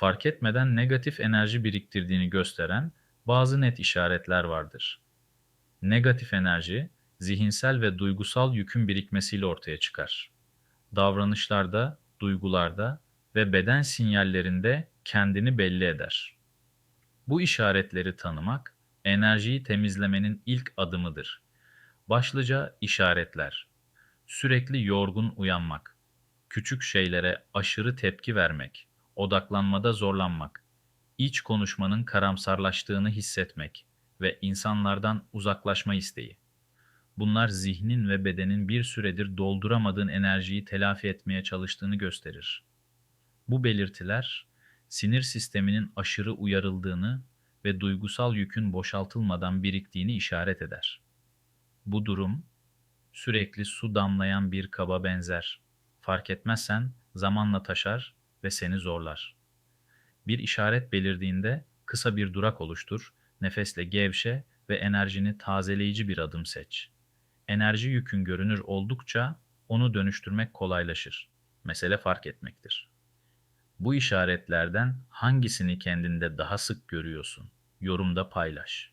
fark etmeden negatif enerji biriktirdiğini gösteren bazı net işaretler vardır. Negatif enerji, zihinsel ve duygusal yükün birikmesiyle ortaya çıkar. Davranışlarda, duygularda ve beden sinyallerinde kendini belli eder. Bu işaretleri tanımak, enerjiyi temizlemenin ilk adımıdır. Başlıca işaretler. Sürekli yorgun uyanmak, küçük şeylere aşırı tepki vermek, odaklanmada zorlanmak, iç konuşmanın karamsarlaştığını hissetmek ve insanlardan uzaklaşma isteği. Bunlar zihnin ve bedenin bir süredir dolduramadığın enerjiyi telafi etmeye çalıştığını gösterir. Bu belirtiler, sinir sisteminin aşırı uyarıldığını ve duygusal yükün boşaltılmadan biriktiğini işaret eder. Bu durum, sürekli su damlayan bir kaba benzer. Fark etmezsen zamanla taşar ve seni zorlar. Bir işaret belirdiğinde kısa bir durak oluştur, nefesle gevşe ve enerjini tazeleyici bir adım seç. Enerji yükün görünür oldukça onu dönüştürmek kolaylaşır. Mesele fark etmektir. Bu işaretlerden hangisini kendinde daha sık görüyorsun? Yorumda paylaş.